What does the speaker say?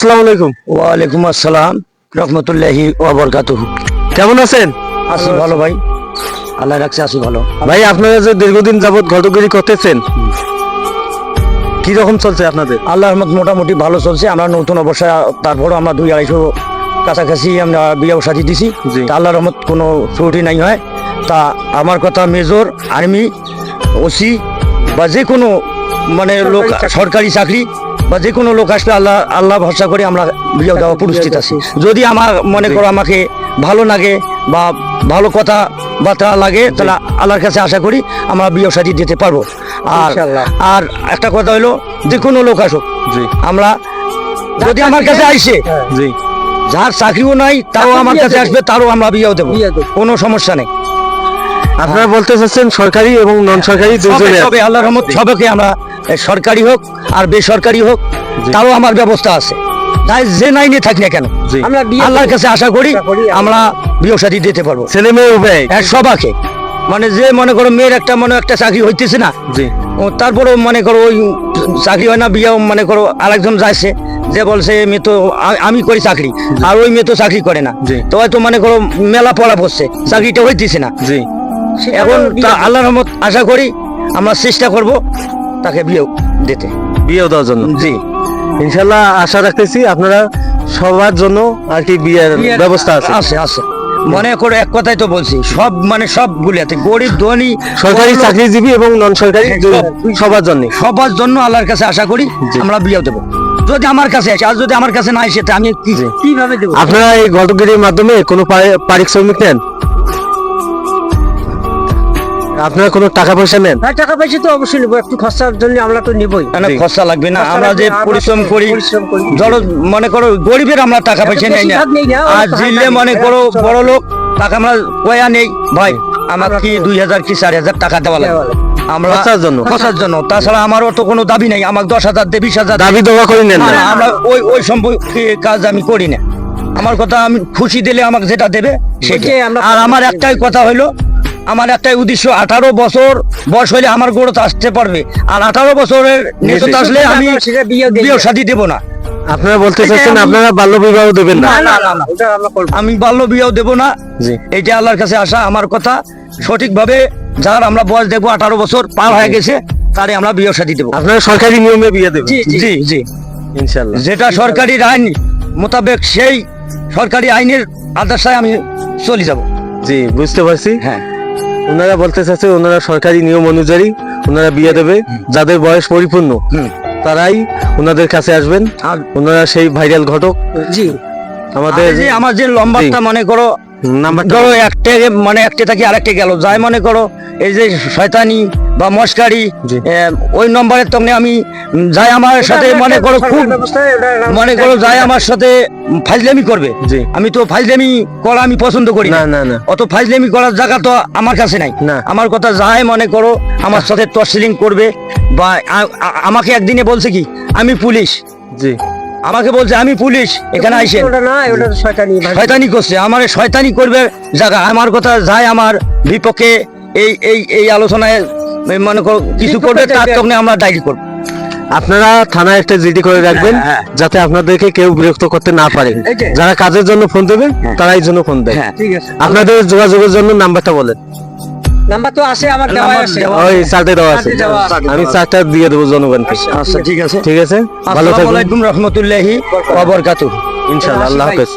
আসসালামু আলাইকুম। ওয়ালাইকুম আসসালাম রহমতুল্লাহি ওয়াবারকাতুহু কেমন আছেন? ভালো ভাই। আল্লাহ রাখছে আসি ভালো। ভাই আপনারা যে দীর্ঘদিন যাবত ঘটগিরি করতেছেন কি রকম চলছে আপনাদের? আল্লাহ রহমত মোটামুটি ভালো চলছে। আমরা নতুন অবস্থায় তারপরও আমরা দুই আড়াইশো কাছাকাছি আমরা বিয়ে সাজি দিছি। আল্লাহ রহমত কোনো ত্রুটি নাই হয়। তা আমার কথা মেজর আর্মি ওসি বা যে কোনো মানে লোক সরকারি চাকরি বা যে কোনো লোক আসলে আল্লাহ আল্লাহ ভরসা করে আমরা বিয়ে দেওয়া প্রস্তুত আছি। যদি আমার মনে করো আমাকে ভালো লাগে বা ভালো কথা বার্তা লাগে তাহলে আল্লাহর কাছে আশা করি আমরা বিয়ে সাজি দিতে পারব। আর আর একটা কথা হলো যে কোনো লোক আসুক আমরা যদি আমার কাছে আইসে যার চাকরিও নাই তাও আমার কাছে আসবে তারও আমরা বিয়েও দেবো। কোনো সমস্যা নেই। আপনারা বলতে চাচ্ছেন সরকারি এবং নন সরকারি সবে দুজনে সবে আল্লাহ রহমত সবকে আমরা সরকারি হোক আর বেসরকারি হোক জি। তারও আমার ব্যবস্থা আছে। তাই যে নাইনে থাকি না কেন আমরা আল্লাহর কাছে আশা করি আমরা বিয়ে সাথী দিতে পারব। ছেলে মেয়ে উভয় হ্যাঁ সবাকে। মানে যে মনে করো মেয়ের একটা মনে একটা চাকরি হইতেছে না জি। তারপরেও মনে করো ওই চাকরি হয় না বিয়ে মনে করো আরেকজন যাচ্ছে যে বলছে মেয়ে তো আমি করি চাকরি। আর ওই মেয়ে তো চাকরি করে না। তো হয়তো মনে করো মেলা পড়া পড়ছে চাকরিটা হইতেছে না। জি। এখন তা আল্লাহ রহমত আশা করি আমরা চেষ্টা করব তাকে বিয়ে দিতে। বিয়ে দেওয়ার জন্য। জি। ইনশাল্লাহ আশা রাখতেছি আপনারা সবার জন্য আর কি বিয়ের ব্যবস্থা আছে। আছে আছে। মনে করো এক কথাই তো বলছি সব মানে সব গুলিয়াতে গরিব ধনী সরকারি চাকরিজীবী এবং নন সরকারি সবার জন্য। সবার জন্য আল্লাহর কাছে আশা করি আমরা বিয়ে দেবো। যদি আমার কাছে আসে আর যদি আমার কাছে না আসে আমি। কীভাবে দেবো? আপনারা এই ঘটগিরির মাধ্যমে কোনো পারি- পারিশ্রমিক নেন? আপনারা কোনো টাকা পয়সা নেন? হ্যাঁ টাকা পয়সা তো অবশ্যই নেব একটু খরচার জন্য আমরা তো নেবই। না, খরচা লাগবে না? আমরা যে আমরা পরিশ্রম করি ধরো মনে করো গরিবের আমরা টাকা পয়সা নেই না। আর জিললে হাজার মনে করো বড় লোক টাকা আমরা কয়া নেই ভাই আমার কি দুই হাজার কি চার হাজার টাকা দেওয়া লাগবে লাগবে। আমরা জন্য। খরচার জন্য। তাছাড়া আমারও তো কোনো দাবি নাই আমার দশ হাজার দে বিশ হাজার। দাবি দেওয়া করে না, আমরা ওই ওই সম্পর্কে কাজ আমি করি না। আমার কথা আমি খুশি দিলে আমাকে যেটা দেবে সেটা ওইটাই আমরা- আর আমার একটাই কথা হইল আমার একটাই উদ্দেশ্য আঠারো বছর বয়স হলে আমার গোড়ত আসতে পারবে। আর আঠারো বছরের নেতৃত্ব আসলে আমি বিয়ে। শাদী দেবো। না। আপনারা বলতে চাচ্ছেন আপনারা বাল্য বিবাহ দেবেন না? না, না, না, না। ওটা আমরা করব। আমি বাল্য বিয়েও দেবো না। জি। এইটা আল্লাহর কাছে আসা আমার কথা। সঠিকভাবে যার আমরা বয়স দেখব আঠারো বছর পার হয়ে গেছে তারে আমরা বিয়ে শাদী দেবো। আপনারা সরকারি নিয়মে বিয়ে দেবেন? জি জি ইনশাল্লাহ যেটা সরকারি আইন মোতাবেক সেই সরকারি আইনের আদর্শায় আমি চলে যাব। জি বুঝতে পারছি। হ্যাঁ। ওনারা বলতে চাচ্ছে ওনারা সরকারি নিয়ম অনুযায়ী ওনারা বিয়ে দেবে যাদের বয়স পরিপূর্ণ। তারাই ওনাদের কাছে আসবেন। আর ওনারা সেই ভাইরাল ঘটক। জি। আমাদের আমার যে লম্বাটা মনে করো নাম্বার ধরো একটা মানে একটা থাকি আরেকটা গেল। যাই মনে করো এই যে শয়তানি বা মস্কারি ওই নম্বরের তখন আমি যাই আমার সাথে মনে করো খুব মনে করো যাই আমার সাথে ফাইজলামি করবে। আমি তো ফাইজলামি করা আমি পছন্দ করি না। না না অত ফাইজলামি করার জায়গা তো আমার কাছে নাই। না। আমার কথা যাই মনে করো আমার সাথে তসলিং করবে বা আমাকে একদিনে বলছে কি আমি পুলিশ। জি। আমাকে বলছে আমি পুলিশ এখানে আইসেন। ওটা শয়তানি করছে আমার শয়তানি করবে জায়গা। আমার কথা যায় আমার বিপক্ষে এই এই এই আলোচনায় মনে করো কিছু করবে তার তখন আমরা ডায়েরি করব। আপনারা থানায় একটা জিডি করে রাখবেন হ্যাঁ, হ্যাঁ। যাতে আপনাদেরকে কেউ বিরক্ত করতে না পারে। যারা কাজের জন্য ফোন দেবে তারা এই জন্য ফোন দেবে হ্যাঁ ঠিক আছে। আপনাদের যোগাযোগের জন্য নাম্বারটা বলেন। নাম্বার তো আছে আমার দেওয়া আছে। ওই চারটে দেওয়া আছে। চারটে দেওয়া আছে। আমি চারটা দিয়ে দেবো জনগণকে। আচ্ছা ঠিক আছে। ঠিক আছে? ভালো আসসালামু থাকবেন আলাইকুম রহমতুল্লাহি ওয়া বারাকাতুহু। ইনশাআল্লাহ আল্লাহ হাফেজ।